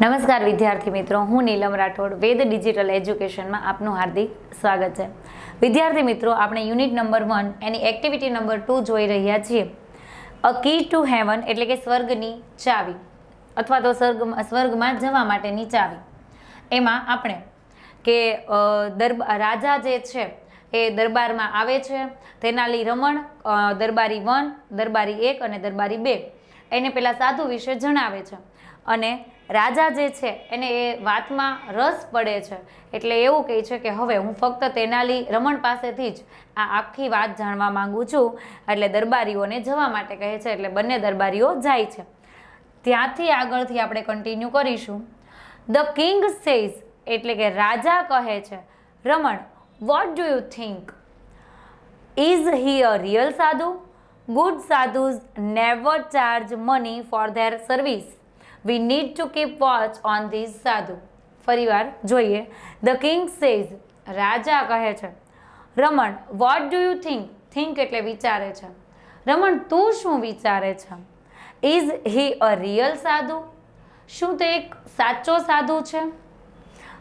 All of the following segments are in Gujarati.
નમસ્કાર વિદ્યાર્થી મિત્રો, હું નીલમ રાઠોડ, વેદ ડિજિટલ એજ્યુકેશનમાં આપનું હાર્દિક સ્વાગત છે. વિદ્યાર્થી મિત્રો, આપણે યુનિટ નંબર વન એની એક્ટિવિટી નંબર ટુ જોઈ રહ્યા છીએ. અ કી ટુ હેવન એટલે કે સ્વર્ગની ચાવી, અથવા તો સ્વર્ગ, સ્વર્ગમાં જવા માટેની ચાવી. એમાં આપણે કે દરબાર રાજા જે છે, એ દરબારમાં આવે છે. તેનાલી રમણ દરબારી વન, દરબારી એક અને દરબારી બે. એને પેલા સાધુ વિશે જણાવે છે. અને રાજા જે છે, એને એ વાતમાં રસ પડે છે. એટલે એવું કહે છે કે હવે હું ફક્ત તેનાલી રમણ પાસેથી જ આ આખી વાત જાણવા માંગુ છું. એટલે દરબારીઓને જવા માટે કહે છે, એટલે બંને દરબારીઓ જાય છે. ત્યાંથી આગળથી આપણે કન્ટિન્યુ કરીશું. ધ કિંગ સેઝ એટલે કે રાજા કહે છે, Raman what do you think is he a real sadhu? Good sadhus never charge money for their service we need to keep watch on these sadhu ફરીવાર જોઈએ. ધ કિંગ સેઝ રાજા કહે છે, Raman what do you think think એટલે વિચારે છે. રમણ, તું શું વિચારે છે? ઇઝ હી અ રિયલ સાધુ? શું તે એક સાચો સાધુ છે?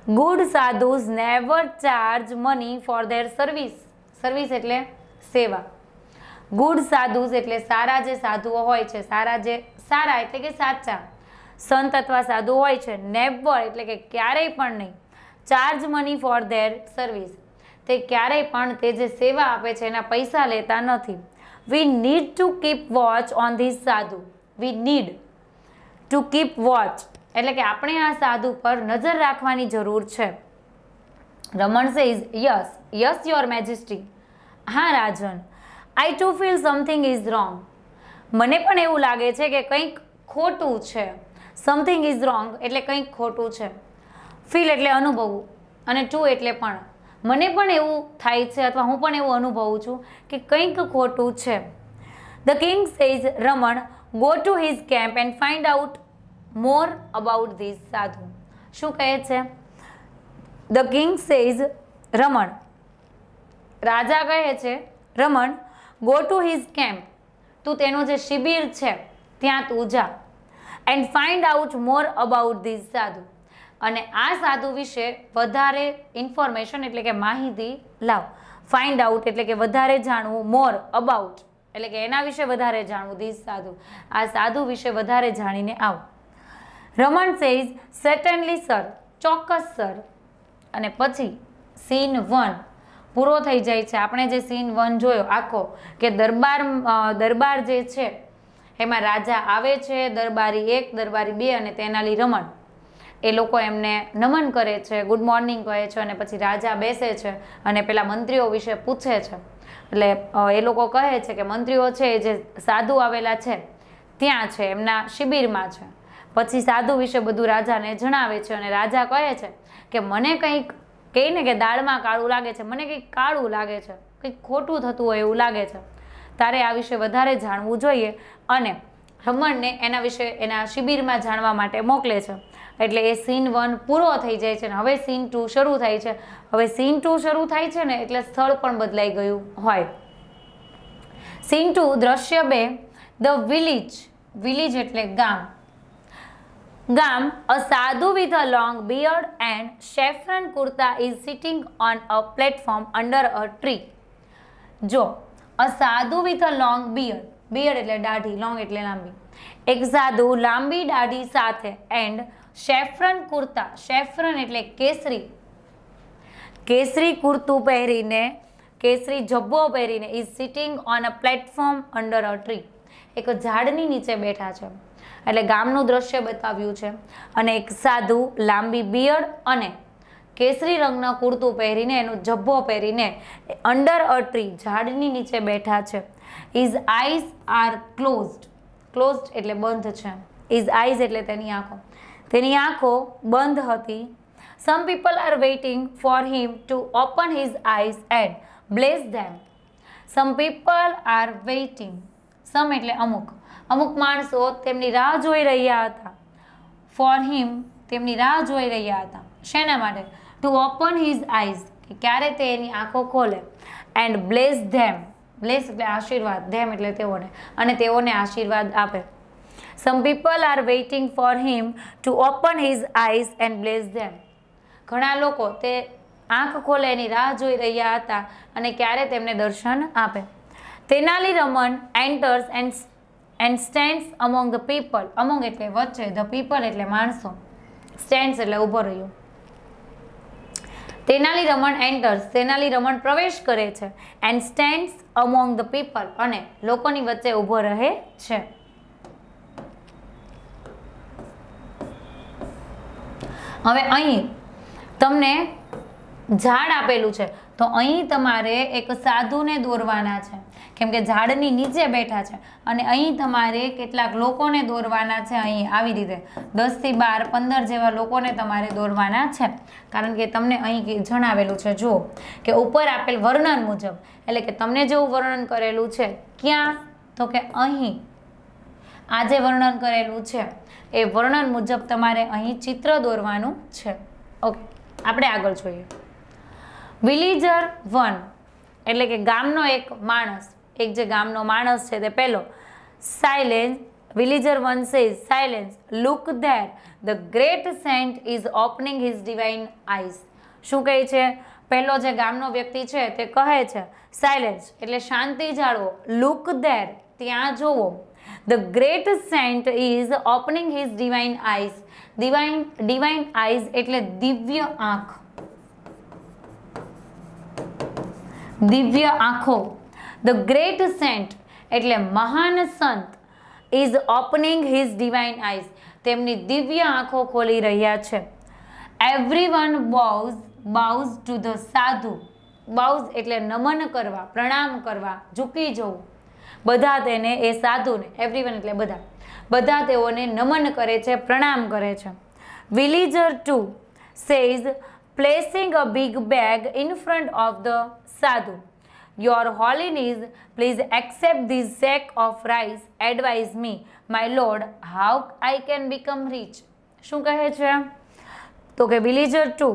Good sadhus never charge money for their service service એટલે સેવા. ગુડ સાધુઝ એટલે સારા જે સાધુઓ હોય છે, સારા જે સારા એટલે કે સાચા. સંત અથવા સાધુ હોય છે નેબર એટલે કે ક્યારેય પણ નહીં. Charge money for their service તે ક્યારેય પણ તે જે સેવા આપે છે, એના પૈસા લેતા નથી. We need to keep watch on this sadhu. We need to keep watch એટલે કે આપણે આ સાધુ પર નજર રાખવાની જરૂર છે. Raman says is yes yes your majesty હા, રાજન. I too feel something is wrong મને પણ એવું લાગે છે કે કંઈક ખોટું છે. સમથિંગ ઇઝ રોંગ એટલે કંઈક ખોટું છે. ફીલ એટલે અનુભવવું અને ટુ એટલે પણ. મને પણ એવું થાય છે અથવા હું પણ એવું અનુભવું છું કે કંઈક ખોટું છે. The king says Raman go to his camp and find out more about this sadhu શું કહે છે? ધ કિંગ સેઝ રમણ રાજા કહે છે Raman go to his camp તું તેનું જે શિબિર છે, ત્યાં તું જા. And find out more about this sadhu. અને આ સાધુ વિશે વધારે ઇન્ફોર્મેશન એટલે કે માહિતી લાવ. ફાઇન્ડ આઉટ એટલે કે વધારે જાણવું મોર અબાઉટ એટલે કે એના વિશે વધારે જાણવું ધીસ સાધુ. આ સાધુ વિશે વધારે જાણીને આવો. રમણ સેઝ સેટનલી સર ચોક્કસ સર અને પછી સીન વન પૂરો થઈ જાય છે. આપણે જે સીન વન જોયો, આખો, કે દરબાર દરબાર જે છે એમાં રાજા આવે છે, દરબારી એક, દરબારી બે અને તેનાલી રમણ. એ લોકો એમને નમન કરે છે ગુડ મોર્નિંગ કહે છે અને પછી રાજા બેસે છે અને પેલા મંત્રીઓ વિશે પૂછે છે. એટલે એ લોકો કહે છે કે મંત્રીઓ છે જે સાધુ આવેલા છે, ત્યાં છે, એમના શિબિરમાં છે. પછી સાધુ વિશે બધું રાજાને જણાવે છે અને રાજા કહે છે કે મને કંઈક કહે ને કે દાળમાં કાળું લાગે છે, મને કંઈક કાળું લાગે છે, કંઈક ખોટું થતું હોય એવું લાગે છે. તારે આ વિશે વધારે જાણવું જોઈએ અને રમણને એના વિશે, એના શિબિરમાં જાણવા માટે મોકલે છે. એટલે એ સીન વન પૂરો થઈ જાય છે ને હવે સીન ટુ શરૂ થાય છે. હવે સીન ટુ શરૂ થાય છે ને એટલે સ્થળ પણ બદલાઈ ગયું હોય. સીન ટુ દ્રશ્ય બે ધ વિલીજ વિલીજ એટલે ગામ. ગામ a sadhu with a long beard and saffron kurta is sitting on a platform under a tree જો a sadhu with a long beard beard એટલે દાઢી, લોંગ એટલે લાંબી. એક સાધુ લાંબી દાઢી સાથે એન્ડ શેફરન કુર્તા. શેફરન એટલે કેસરી. કેસરી કુર્તું પહેરીને, કેસરી જબ્બો પહેરીને is sitting on a platform under a tree એક ઝાડની નીચે બેઠા છે. એટલે ગામનું દ્રશ્ય બતાવ્યું છે. અને એક સાધુ લાંબી બિયર્ડ અને કેસરી રંગના કુર્તું પહેરીને, એનો જબ્બો પહેરીને અંડર અ ટ્રી ઝાડની નીચે બેઠા છે. His eyes are closed closed એટલે બંધ છે. ઇઝ આઈઝ એટલે તેની આંખો. તેની આંખો બંધ હતી. Some people are waiting for him to open his eyes and bless them some people are waiting some એટલે અમુક. અમુક માણસો તેમની રાહ જોઈ રહ્યા હતા. ફોર હિમ તેમની રાહ જોઈ રહ્યા હતા. શેના માટે? ટુ ઓપન હિઝ આઈઝ કે ક્યારે તે એની આંખો ખોલે? એન્ડ બ્લેસ ધેમ બ્લેસ એટલે આશીર્વાદ. ધેમ એટલે તેઓને. અને તેઓને આશીર્વાદ આપે. Some people are waiting for him to open his eyes and bless them ઘણા લોકો તે આંખ ખોલે, એની રાહ જોઈ રહ્યા હતા અને ક્યારે તેમને દર્શન આપે. Tenali Raman enters and and stands among the people among એટલે વચ્ચે ધ પીપલ એટલે માણસો. સ્ટેન્ડ્સ એટલે ઊભો રહ્યો. તેનાલી રમણ એન્ટર્સ તેનાલી રમણ પ્રવેશ કરે છે and stands among the people અને લોકોની વચ્ચે ઊભો રહે છે. હવે અહીં તમને ઝાડ આપેલું છે. તો અહીં તમારે એક સાધુને દોરવાના છે. કેમ કે ઝાડની નીચે બેઠા છે. અને અહીં તમારે કેટલાક લોકોને દોરવાના છે અહીં આવી રીતે. દસથી બાર, પંદર જેવા લોકોને તમારે દોરવાના છે. કારણ કે તમને અહીં જણાવેલું છે, જુઓ, કે ઉપર આપેલ વર્ણન મુજબ, એટલે કે તમને જેવું વર્ણન કરેલું છે, ક્યાં? તો કે અહીં. આ જે વર્ણન કરેલું છે, એ વર્ણન મુજબ તમારે અહીં ચિત્ર દોરવાનું છે. ઓકે, આપણે આગળ જોઈએ. વિલીજર વન એટલે કે ગામનો એક માણસ એક જે ગામનો માણસ છે તે પહેલો silence villager one says silence look there the great saint is opening his divine eyes શું કહે છે? પહેલો જે ગામનો વ્યક્તિ છે તે કહે છે સાયલેન્સ એટલે શાંતિ જાળવો લુક ધેર ત્યાં જોવો. The great saint is opening his divine eyes divine divine eyes એટલે દિવ્ય આંખ. દિવ્ય આંખો. ધ ગ્રેટ સેન્ટ એટલે મહાન સંત is opening his divine eyes તેમની દિવ્ય આંખો ખોલી રહ્યા છે. Everyone bows bows to the sadhu. Bows એટલે નમન કરવા, પ્રણામ કરવા, ઝૂકી જવું. બધા તેને એ સાધુને એવરીવન એટલે બધા. બધા તેઓને નમન કરે છે, પ્રણામ કરે છે. Villager two says placing a big bag in front of the sadhu. Your holiness please accept this sack of rice advise me my lord how I can become rich શું કહે છે? તો કે villager two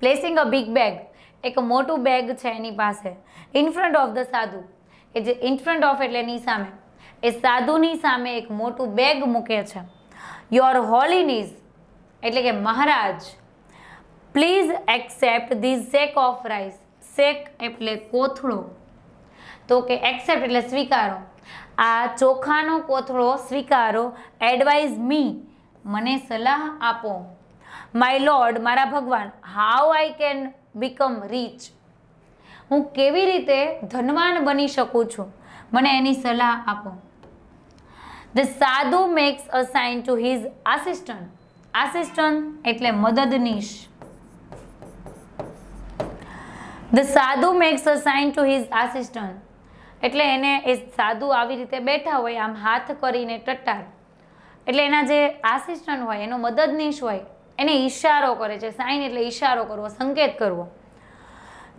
placing a big bag એક મોટું બેગ છે એની પાસે ઇન ફ્રન્ટ ઓફ ધ સાધુ. એ જે ઇન ફ્રન્ટ ઓફ એટલે એની સામે. એ સાધુની સામે એક મોટું બેગ મૂકે છે. યોર હોલીનીઝ એટલે કે મહારાજ please accept this sack of rice sack એટલે કોથળો. તો કે એક્સેપ્ટ એટલે સ્વીકારો. આ ચોખાનો કોથળો સ્વીકારો એડવાઇઝ મી મને સલાહ આપો. માય લોર્ડ મારા ભગવાન how I can become rich હું કેવી રીતે ધનવાન બની શકું છું? મને એની સલાહ આપો. The sadhu makes a sign to his assistant assistant એટલે મદદનીશ. The sadhu makes a sign to his assistant એટલે એને એ સાધુ આવી રીતે બેઠા હોય, આમ હાથ કરીને ટટ્ટાર. એટલે એના જે આસિસ્ટન્ટ હોય, એનો મદદનીશ હોય, એને ઈશારો કરે છે. સાઇન એટલે ઈશારો કરવો, સંકેત કરવો.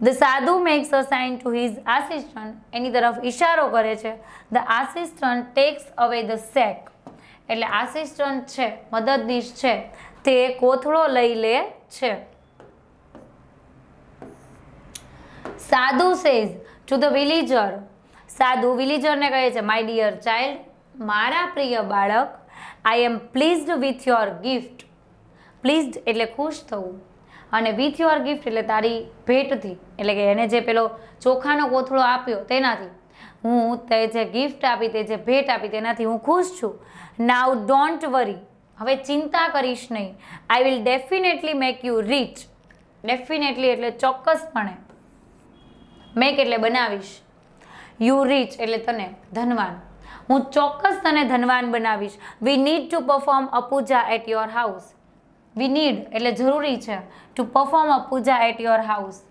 The sadhu makes a sign to his assistant એની તરફ ઈશારો કરે છે. The assistant takes away the sack એટલે આસિસ્ટન્ટ છે, મદદનીશ છે, તે કોથળો લઈ લે છે. Sadhu says to the villager સાધુ વિલેજરને કહે છે માય ડિયર ચાઇલ્ડ મારા પ્રિય બાળક I am pleased with your gift pleased એટલે ખુશ થવું. અને વિથ યોર ગિફ્ટ એટલે તારી ભેટથી, એટલે કે એને જે પેલો ચોખાનો કોથળો આપ્યો તેનાથી. હું તે જે ગિફ્ટ આપી, તે જે ભેટ આપી, તેનાથી હું ખુશ છું. નાવ ડોન્ટ વરી હવે ચિંતા કરીશ નહીં. I will definitely make you rich definitely એટલે ચોક્કસપણે. મેક એટલે બનાવીશ. યુ રીચ એટલે તને ધનવાન. હું ચોક્કસ તને ધનવાન બનાવીશ. We need to perform a puja at your house we need એટલે જરૂરી છે to perform a puja at your house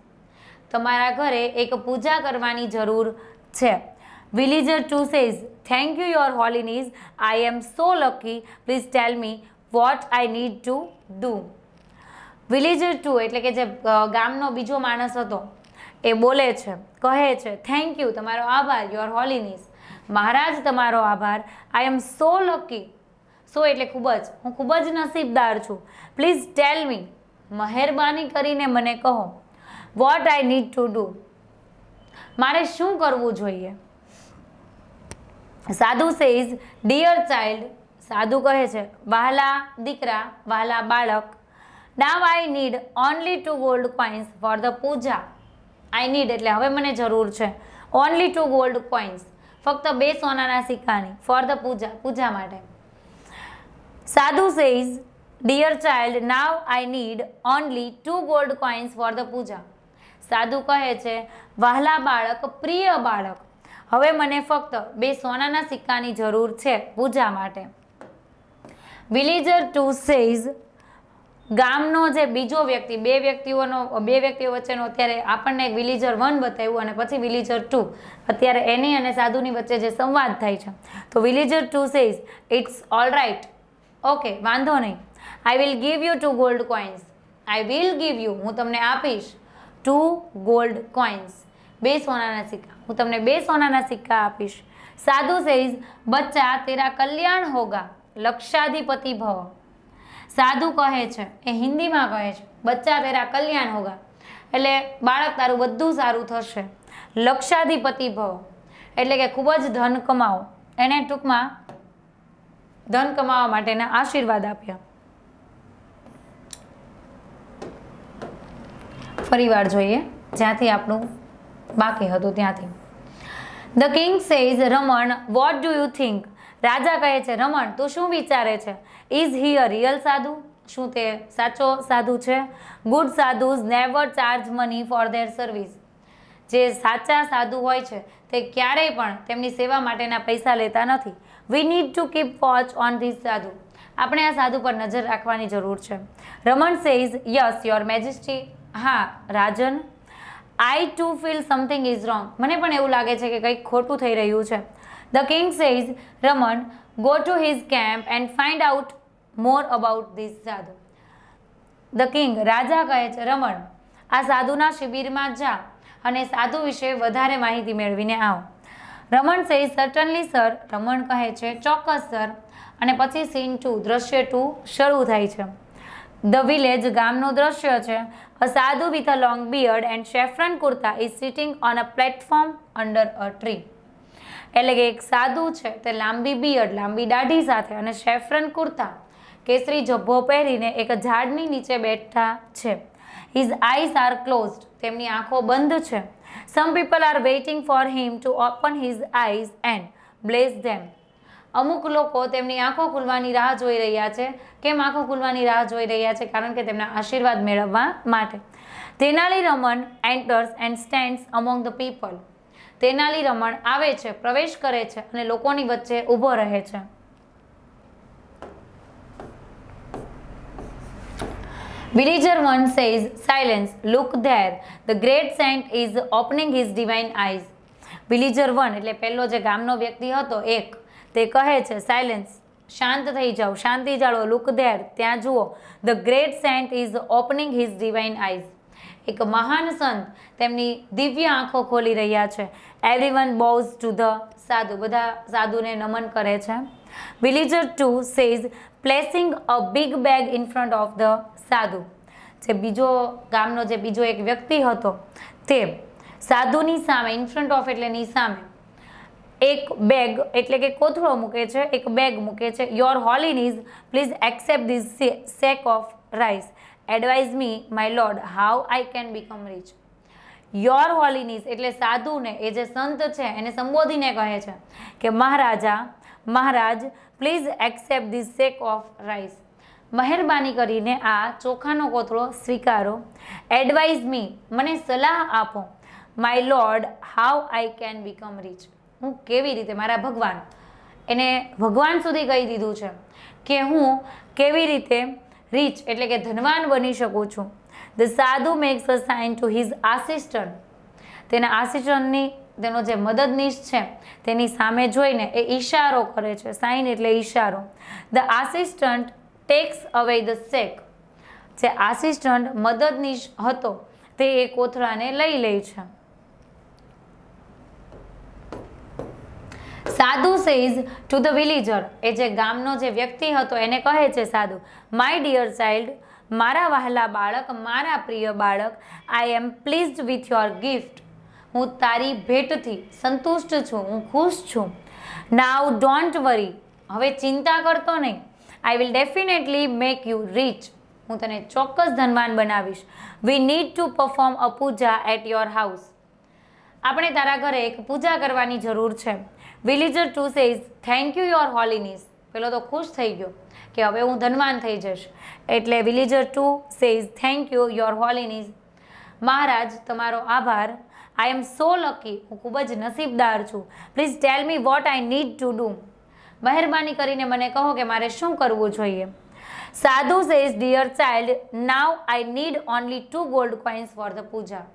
તમારા ઘરે એક પૂજા કરવાની જરૂર છે. Villager two says thank you your holiness I am so lucky please tell me what I need to do villager two એટલે કે જે ગામનો બીજો માણસ હતો એ બોલે છે, કહે છે થેન્ક યુ તમારો આભાર યોર હોલીનીસ મહારાજ, તમારો આભાર. આઈ એમ સો લકી સો એટલે ખૂબ જ, હું ખૂબ જ નસીબદાર છું. પ્લીઝ ટેલ મી મહેરબાની કરીને મને કહો what I need to do મારે શું કરવું જોઈએ? સાધુ સેઝ ડિયર ચાઇલ્ડ સાધુ કહે છે વહાલા દીકરા વહાલા બાળક now I need only two gold coins for the puja. I need એટલે હવે મને જરૂર છે. ઓનલી ટુ ગોલ્ડ કોઇન્સ ફક્ત બે સોનાના સિક્કાની ફોર ધ પૂજા પૂજા માટે. Sadhu says dear child now I need only two gold coins for the puja. સાધુ કહે છે, વહાલા બાળક, પ્રિય બાળક, હવે મને ફક્ત બે સોનાના સિક્કાની જરૂર છે પૂજા માટે. વિલેજર ટુ સેઝ ગામનો જે બીજો વ્યક્તિ, બે વ્યક્તિઓનો, બે વ્યક્તિઓ વચ્ચેનો અત્યારે આપણને એક વિલીજર વન બતાવ્યું અને પછી વિલીજર ટુ અત્યારે એની અને સાધુની વચ્ચે જે સંવાદ થાય છે. તો villager two says it's all right okay વાંધો નહીં. I will give you two gold coins I will give you હું તમને આપીશ ટુ ગોલ્ડ કોઇન્સ બે સોનાના સિક્કા. હું તમને બે સોનાના સિક્કા આપીશ. સાધુ સેઝ બચ્ચા, તેરા કલ્યાણ હોગા. લક્ષાધિપતિ ભવ. સાધુ કહે છે, એ હિન્દીમાં કહે છે, બચ્ચા તેરા કલ્યાણ હોગા. એટલે બાળક તારું બધું સારું થશે. લક્ષાધિપતિ ભવ. એટલે કે ખૂબ જ ધન કમાવો એણે ટૂંકમાં ધન કમાવા માટેના આશીર્વાદ આપ્યા. ફરીવાર જોઈએ, જ્યાંથી આપણું બાકી હતું ત્યાંથી. The king says Raman, what do you think? રાજા કહે છે, રમણ, તું શું વિચારે છે? ઇઝ હી અ રિયલ સાધુ? શું તે સાચો સાધુ છે? Good sadhus never charge money for their service જે સાચા સાધુ હોય છે, તે ક્યારેય પણ તેમની સેવા માટેના પૈસા લેતા નથી. We need to keep watch on this sadhu. આપણે આ સાધુ પર નજર રાખવાની જરૂર છે. Raman says yes your majesty હા, રાજન. I too feel something is wrong મને પણ એવું લાગે છે કે કંઈક ખોટું થઈ રહ્યું છે. The king says Raman go to his camp and find out more about this sadhu the king રાજા કહે છે રમણ આ સાધુના શિબિરમાં જા અને સાધુ વિશે વધારે માહિતી મેળવીને આવ. રમણ સે સર્ટનલી સર રમણ કહે છે, ચોક્કસ સર અને પછી સીન ટુ દ્રશ્ય ટુ શરૂ થાય છે. ધ વિલેજ ગામનું દ્રશ્ય છે. A sadhu with a long beard and saffron kurta is sitting on a platform under a tree એટલે કે એક સાદું છે તે લાંબી બિયર્ડ લાંબી દાઢી સાથે અને શેફરન કુર્તા કેસરી જભ્ભો પહેરીને એક ઝાડની નીચે બેઠા છે. હિઝ આઈઝ આર ક્લોઝડ તેમની આંખો બંધ છે. Some people are waiting for him to open his eyes and bless them અમુક લોકો તેમની આંખો ખુલવાની રાહ જોઈ રહ્યા છે. કેમ આંખો ખુલવાની રાહ જોઈ રહ્યા છે? કારણ કે તેમના આશીર્વાદ મેળવવા માટે. Tenali Raman enters and stands among the people Tenali Raman આવે છે પ્રવેશ કરે છે અને લોકોની વચ્ચે ઊભો રહે છે. Villager one says, Silence, look there. The great saint is opening his divine eyes. Villager one એટલે પહેલો જે ગામનો વ્યક્તિ હતો એક તે કહે છે સાયલેન્સ શાંત થઈ જાઓ. શાંતિ જાળવો. લુક ધેર ત્યાં જુઓ. The great saint is opening his divine eyes એક મહાન સંત તેમની દિવ્ય આંખો ખોલી રહ્યા છે. Everyone bows to the sadhu. બધા સાધુને નમન કરે છે. Villager two says placing a big bag in front of the sadhu. જે બીજો ગામનો જે બીજો એક વ્યક્તિ હતો, તે સાધુની સામે ઇન ફ્રન્ટ ઓફ એટલે ની સામે, એક બેગ એટલે કે કોથળો મૂકે છે, એક બેગ મૂકે છે. Your holiness please accept this sack of rice advise me my lord how I can become rich your holiness એટલે સાધુને, એ જે સંત છે, એને સંબોધીને કહે છે કે, મહારાજા, મહારાજ please accept this sack of rice મહેરબાની કરીને આ ચોખાનો કોથળો સ્વીકારો. એડવાઇઝ મી મને સલાહ આપો my lord how I can become rich હું કેવી રીતે, મારા ભગવાન, એને ભગવાન સુધી કહી દીધું છે કે હું કેવી રીતે રીચ એટલે કે ધનવાન બની શકું છું. The sadhu makes a sign to his assistant તેના આસિસ્ટન્ટની તેનો જે મદદનીશ છે, તેની સામે જોઈને એ ઈશારો કરે છે. સાઇન એટલે ઈશારો. The assistant takes away the sack જે આસિસ્ટન્ટ મદદનીશ હતો, તે એ કોથળાને લઈ લે છે. Sadhu says to the villager. એ જે ગામનો જે વ્યક્તિ હતો, એને કહે છે, સાધુ માય ડિયર ચાઇલ્ડ મારા વહાલા બાળક, મારા પ્રિય બાળક I am pleased with your gift હું તારી ભેટથી સંતુષ્ટ છું, હું ખુશ છું. નાવ ડોન્ટ વરી હવે ચિંતા કરતો નહીં. I will definitely make you rich હું તને ચોક્કસ ધનવાન બનાવીશ. We need to perform a puja at your house આપણે તારા ઘરે એક પૂજા કરવાની જરૂર છે. Villager two says thank you your holiness પેલો તો ખુશ થઈ ગયો કે હવે હું ધનવાન થઈ જઈશ. એટલે villager two says thank you your holiness મહારાજ, તમારો આભાર. આઈ એમ સો લકી હું ખૂબ જ નસીબદાર છું. Please tell me what I need to do મહેરબાની કરીને મને કહો કે મારે શું કરવું જોઈએ. Sadhu says dear child now I need only two gold coins for the puja.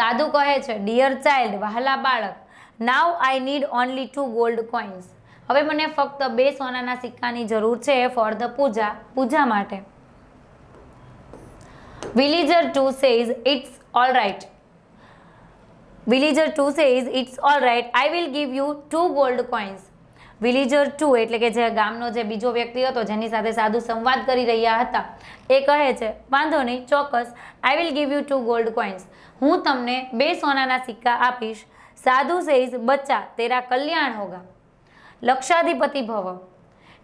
સાધુ કહે છે ડિયર ચાઇલ્ડ વહાલા બાળક now I need only two gold coins હવે મને ફક્ત બે સોનાના સિક્કાની જરૂર છે ફોર ધ પૂજા પૂજા માટે. Villager two says it's all right villager two says it's all right I will give you two gold coins villager two એટલે કે જે ગામનો જે બીજો વ્યક્તિ હતો, જેની સાથે સાધુ સંવાદ કરી રહ્યા હતા, એ કહે છે, વાંધો નહીં, ચોક્કસ. I will give you two gold coins હું તમને બે સોનાના સિક્કા આપીશ. સાધુ સેઝ બચ્ચા તેરા કલ્યાણ હોગા. લક્ષાધિપતિ ભવ.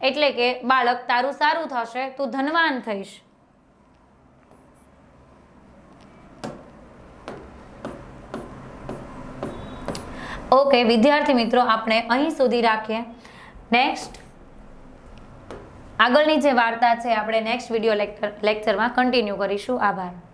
એટલે કે, બાળક તારું સારું થશે, તું ધનવાન થઈશ. ઓકે, વિદ્યાર્થી મિત્રો, આપણે અહીં સુધી રાખીએ. નેક્સ્ટ આગળની જે વાર્તા છે, આપણે નેક્સ્ટ વીડિયો લેક્ચર લેક્ચરમાં કન્ટિન્યુ કરીશું. આભાર.